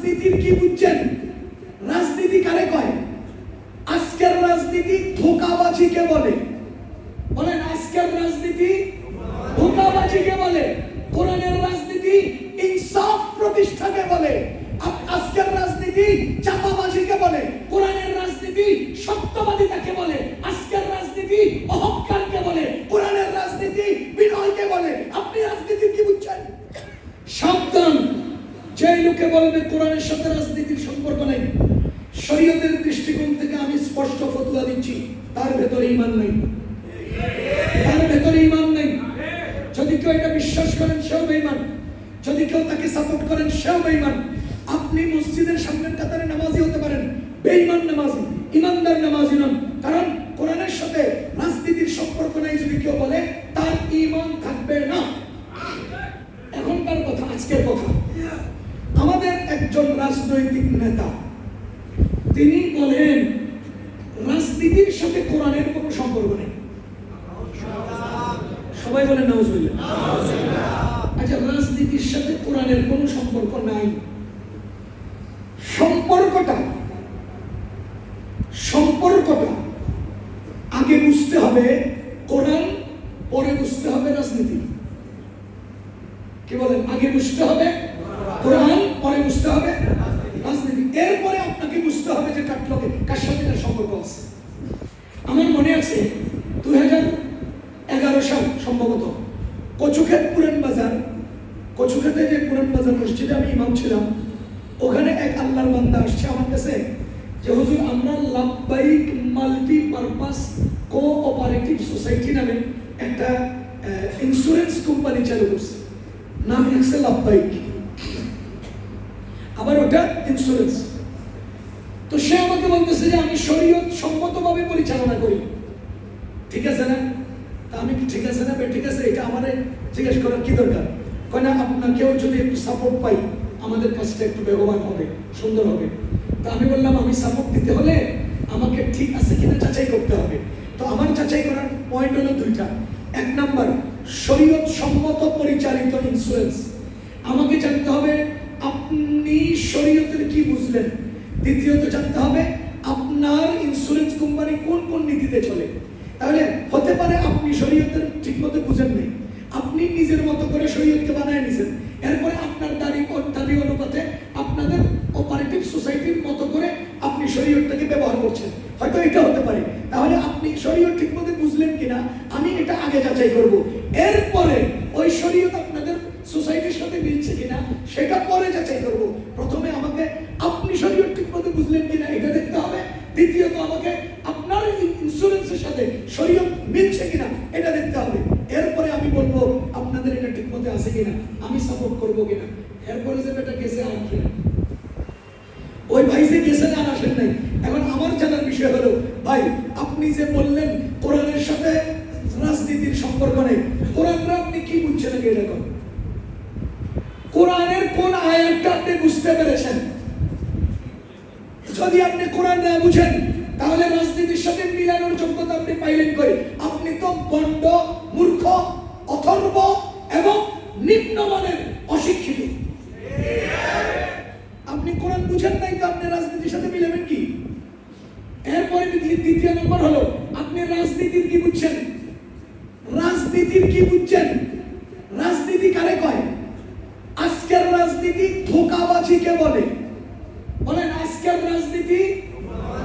রাজনীতির কি বুঝছেন? রাজনীতি কারে কয়? আজকের রাজনীতি ধোকাবাজিকে বলে? বলেন, আজকের রাজনীতি ধোকাবাজিকে বলে? কোরআনের রাজনীতি ইনসাফ প্রতিষ্ঠাকে বলে? আজকের রাজনীতি চাপাবাজিকে বলে? কোরআনের রাজনীতি সত্যবাদিতাকে বলে? আজকের রাজনীতি অহংকারকে বলে কোরআনের রাজনীতি বিনয়কে বলে আপনি রাজনীতি কি বুঝছেন সাবধান লোকে বলবে, কোরআনের সাথে রাজনীতির সম্পর্ক নেই। শরীয়তের দৃষ্টিকোণ থেকে আমি স্পষ্ট ফতুয়া দিচ্ছি, তার ভেতরে ইমান নেই। তার ভেতরে ইমান নেই। যদি কেউ এটা বিশ্বাস করেন, সেও বেঈমান। যদি কেউ তাকে সাপোর্ট করেন, সেও বেঈমান। আপনি মসজিদের সামনের কাতারে নামাজি হতে পারেন, বেঈমান নামাজি ইমানদার নামাজি নন। কারণ কোরআনের সাথে রাজনীতির সম্পর্ক নাই যদি কেউ বলে তার ইমান থাকবে না এখনকার কথা আজকের কথা আমাদের একজন রাজনৈতিক নেতা তিনি বলেন রাজনীতির সাথে কোরআনের কোনো সম্পর্ক নেই সবাই বলেন নাউজুবিল্লাহ আচ্ছা রাজনীতির সাথে কোরআনের কোনো সম্পর্ক নাই। সম্পর্কটা সম্পর্কটা আগে বুঝতে হবে কোরআন, পরে বুঝতে হবে রাজনীতি। কি বলেন? আগে বুঝতে হবে কোরআন, পরে বুঝতে হবে রাজনীতি। এরপরে আপনাকে বুঝতে হবে যে কার লোকে কার সাথে সম্পর্ক আছে। আমার মনে আছে দুই হাজার এগারো সাল সম্ভবত কচুক্ষেত পুরান বাজার। কচুক্ষেতে যে পুরান বাজার মসজিদে আমি ইমাম ছিলাম, ওখানে এক আল্লাহর বান্দা আসছে আমার কাছে যে, হুজুর, আমরা লাভবাহিক multi purpose co operative society নামে একটা ইন্স্যুরেন্স কোম্পানি চালু করছে। নাম রাখছে লাভবাহিক। আবার ওটা ইন্স্যুরেন্স তো সে আমাকে বলতেছে যে, আমি শরীয়ত সম্মতভাবে পরিচালনা করি। ঠিক আছে না? আমি কি ঠিক আছে না ঠিক আছে, এটা আমার জিজ্ঞেস করার কি দরকার? কয় না, আপনাকেও যদি একটু সাপোর্ট পাই, আমাদের কাজটা একটু বেগবান হবে, সুন্দর হবে। তা আমি বললাম, আমি সাপোর্ট দিতে হলে আমাকে ঠিক আছে কিনা যাচাই করতে হবে। তো আমার যাচাই করার পয়েন্ট হলো দুইটা। এক নাম্বার, শরীয়ত সম্মত পরিচালিত ইন্স্যুরেন্স আমাকে জানতে হবে আপনি শরীয়তের কি বুঝলেন। দ্বিতীয়ত জানতে হবে, আপনার ইন্স্যুরেন্স কোম্পানি কোন কোন নীতিতে চলে। তাহলে হতে পারে নিজের মতো করে শরীয়তকে বানায় নিছেন। এরপরে আপনার দাবি দাবি অনুপাতে আপনাদের অপারেটিভ সোসাইটির মতো করে আপনি শরীয়তটাকে ব্যবহার করছেন। হয়তো এটা হতে পারে। তাহলে আপনি শরীয়ত ঠিক মতো বুঝলেন কিনা, আমি এটা আগে যাচাই করব। এরপরে ওই শরীয়ত আপনাদের সোসাইটির সাথে মিলছে কিনা, সেটা পরে যাচাই করব প্রথমে আমাকে আপনি শরীয়ত ঠিক মতো বুঝলেন কিনা এটা দেখতে হবে দ্বিতীয়ত আমাকে আপনার ইন্স্যুরেন্সের সাথে শরীয়ত মিলছে কিনা এটা দেখতে হবে এরপরে আমি বলব আপনাদের এটা ঠিক মতো আছে কিনা আমি সাপোর্ট করব এরপরে যে এটা গেছে আর কিনা ওই ভাই যে গেছেন আর আসেন নাই, এখন আমার জানার বিষয় হলো, ভাই, আপনি যে বললেন কোরআনের সাথে রাজনীতির সম্পর্ক নেই, কোরআনরা আপনি কি বুঝছেন কোরআনের কোন আয়াতটা আপনি বুঝতে পেরেছেন? যদি আপনি কোরআন না বুঝেন, তাহলে রাজনীতির সাথে মিলানোর যোগ্যতা আপনি পাইলেন কই? আপনি তো গণ্ড মূর্খ, অথর্ব এবং নিম্নমানের অশিক্ষিত। আপনি কোরআন বুঝেন নাই তো আপনি রাজনীতির সাথে মিলাবেন কি? এরপরে দ্বিতীয়- নম্বর হলো, আপনি রাজনীতির কি বুঝছেন? রাজনীতির কি বুঝছেন? রাজনীতি কারে কয়? আজকের রাজনীতি ধোকাবাজিকে বলে? বলেন, আজকের রাজনীতি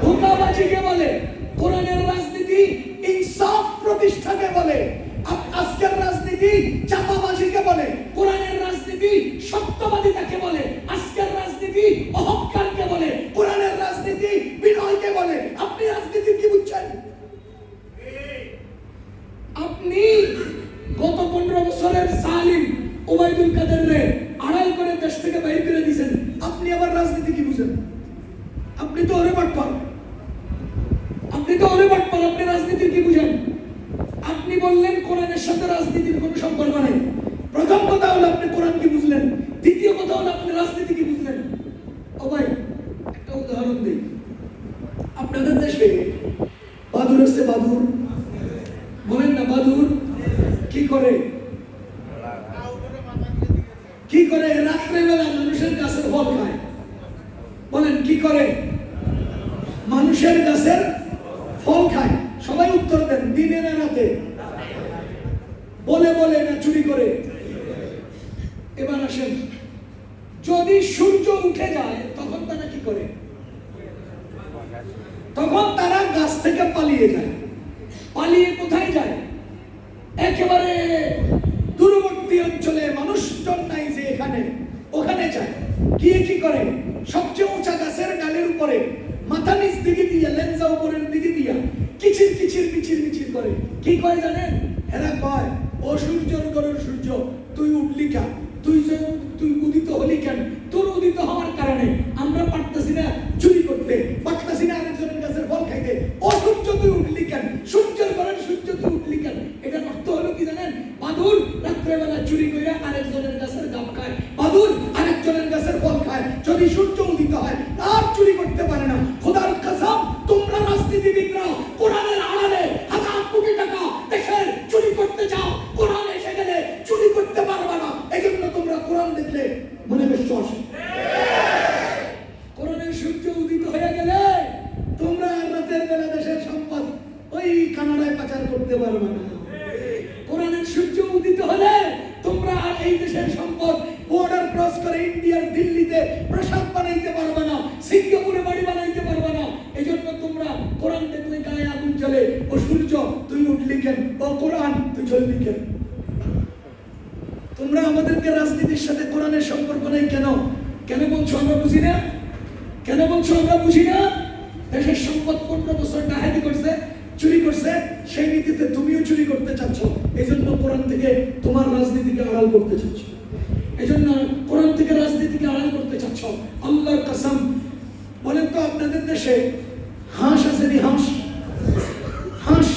ধোকাবাজিকে বলে? কোরআনের রাজনীতি ইনসাফ প্রতিষ্ঠাকে বলে? আজকের রাজনীতি চাপাবাজিকে বলে কোরআনের রাজনীতি সত্যবাদিতাকে বলে, আজকের রাজনীতি অহংকারকে বলে কোরআনের রাজনীতি বিনয়কে বলে। আপনি রাজনীতি কি বুঝছেন? আপনি গত পনেরো বছরের সালিম ওবায়দুল কাদের রে আড়াই করে দেশ থেকে বাইর করে দিয়েছেন। আপনি আবার রাজনীতি কি বুঝেন? আপনি তো ওরে বাটপার আপনি তো ওরে বাটপার আপনি রাজনীতি কি বুঝেন? আপনি বললেন কোরআনের সাথে রাজনীতির কোনো সম্পর্ক নেই প্রথম কথা হলো আপনি কোরআন কি বুঝলেন দ্বিতীয় আপনি রাজনীতি কি বুঝলেন। ও ভাই, একটা উদাহরণ দিই। আপনাদের দেশে বাদুর আছে বাদুর। বলেন না বাদুর। কি করে? কি করে? রাত্রেবেলা মানুষের গাছের ফল খায়। করে? মানুষের গাছের ফল খায়। সবাই উত্তর দেন, দিনে না রাতে। বলে বলে না চুরি করে এবার আসেন যদি সূর্য উঠে যায় তখন তারা কি করে। তখন তারা গাছ থেকে পালিয়ে যায়। পালিয়ে কোথায় যায়? একেবারে দূরবর্তী অঞ্চলে মানুষজন নাই যে এখানে, ওখানে যায়। গিয়ে কি করে? সবচেয়ে উঁচা গাছের ডালের উপরে মাথা নিচ দিকে দিয়ে লেন্সা উপরের দিকে দিয়া, কিচির কিচির, মিচির মিচির করে। কি করে জানেন? এরা কয়, ও সূর্যর গরের সূর্য, তুই উঠলি কেন তুই যে তুই উদিত হলি কেন তোর উদিত হওয়ার কারণে আমরা পারতেছি না চুরি করতে পারতেছি না আরেকজনের গাছের ফল খাইতে ও সূর্য তুই উঠলি কেন সূর্যের করেন সূর্য তুই উঠলি কেন? এটার অর্থ হলো কি জানেন? বাদুর রাত্রেবেলা চুরি করে আরেকজনের গাছের এই সম্পদ বর্ডার ক্রস করে ইন্ডিয়ার দিল্লিতে প্রসাদ বানাইতে পারবে না, সিঙ্গাপুরে বাড়ি বানাইতে পারবে না। এই জন্য তোমরা কোরআন দেখলে গায়ে আগুন জ্বলে, ও সূর্য, তুই উঠলি কেন? ও কোরআন, তুই জ্বললি কেন? তোমরা আমাদেরকে রাজনীতির সাথে কোরআনের সম্পর্ক নেই কেন? কেন বলছো আমরা বুঝি না? কেন বলছো আমরা বুঝি না? দেশের সম্পদ পনেরো বছর ডাহাতি করছে চুরি করছে, সেই নীতিতে তুমিও চুরি করতে চাচ্ছ। এই জন্য কোরআন থেকে তোমার রাজনীতিকে আড়াল করতে চাচ্ছ। এই জন্য কোরআন থেকে রাজনীতিকে আড়াল করতে চাচ্ছ। আল্লাহর কাসাম, বলেন তো আপনাদের দেশে হাঁস আছে নি হাঁস হাঁস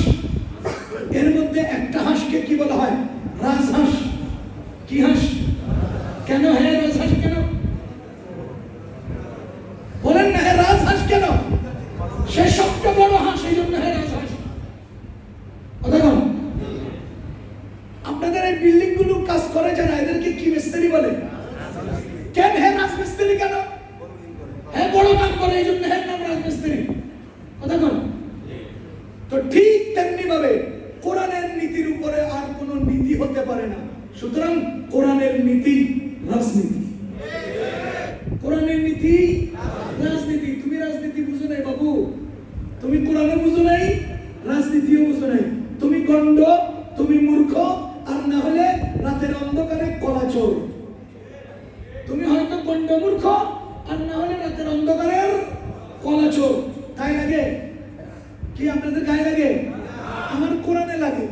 এর মধ্যে একটা হাঁসকে কি বলা হয় রাজহাঁস কি হাঁস কেন হ্যাঁ রাজহাঁস কেন বলেন না হ্যাঁ রাজহাঁস কেন সে সবচেয়ে বড় হাঁস এই জন্য হ্যাঁ রাজহাঁস কথা বল। আপনাদের এই বিল্ডিংগুলো কাজ করে যারা এদেরকে কি মিস্ত্রি বলে। কেন হে রাজমিস্ত্রি কেন? হে বড় কাজ করে, এই জন্য হে নাম রাজমিস্ত্রি। তো ঠিক তেমনি ভাবে কোরআনের নীতির উপরে আর কোনো নীতি হতে পারে না। সুতরাং কোরআনের নীতি রাজনীতি কোরআনের নীতি রাজনীতি তুমি রাজনীতি বুঝো নাই বাবু তুমি কোরআনে বুঝো নাই রাজনীতিও বুঝো নাই তুমি গন্ড তুমি মূর্খ আর না হলে রাতের অন্ধকারে কলাচোর তুমি গন্ড মূর্খ, আর না হলে রাতের অন্ধকারের কলাচোর গায়ে লাগে? কি আপনাদের গায়ে লাগে? আমার কোরআনে লাগে।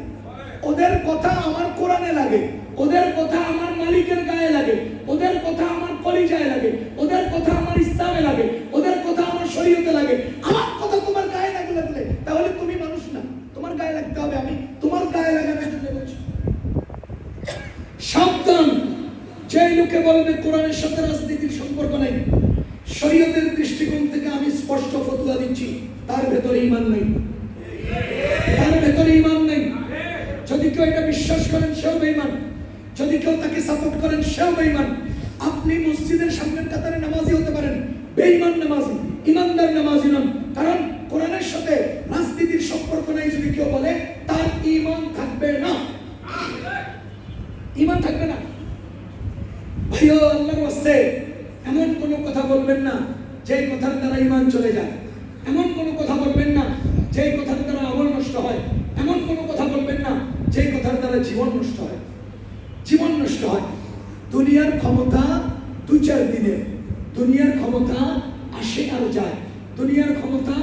ওদের কথা আমার কোরআনে লাগে। ওদের কথা আমার মালিকের গায়ে লাগে। ওদের কথা আমার কলিজায় লাগে। ওদের কথা আমার ইসলামে লাগে ওদের কথা আমার শরীয়তে লাগে আমার কথা তোমার গায়ে লাগে লাগলে তাহলে তুমি মানুষ না তোমার গায়ে লাগতে হবে আমি তোমার গায়ে লাগানোর জন্য বলছি সাবধান যে লোকে বলবে কোরআনের সাথে রাজনীতির সম্পর্ক নেই শরীয়তের দৃষ্টিকোণ থেকে আমি স্পষ্ট ফতুয়া দিচ্ছি, তার ভেতরে ইমান নেই। তার ভেতরে ইমান নেই। যদি কেউ এটা বিশ্বাস করেন, সেও বেইমান যদি কেউ তাকে সাপোর্ট করেন, সেও বেইমান আপনি মসজিদের সামনের কাতারে নামাজি হতে পারেন বেইমান নামাজি ইমানদার নামাজি নন কারণ কোরআনের সাথে রাজনীতির সম্পর্ক নেই যদি কেউ বলে তার ইমান থাকবে না ইমান থাকবে না ভাইও আল্লাহর ওয়াস্তে এমন কোনো কথা বলবেন না যে কথার দ্বারা ইমান চলে যায়। এমন কোনো কথা বলবেন না যে কথার দ্বারা আমল নষ্ট হয়। এমন কোনো কথা বলবেন না যে কথার দ্বারা জীবন নষ্ট হয়। জীবন নষ্ট হয়। দুনিয়ার ক্ষমতা দু চার দিনে দুনিয়ার ক্ষমতা আসে আর যায়। দুনিয়ার ক্ষমতা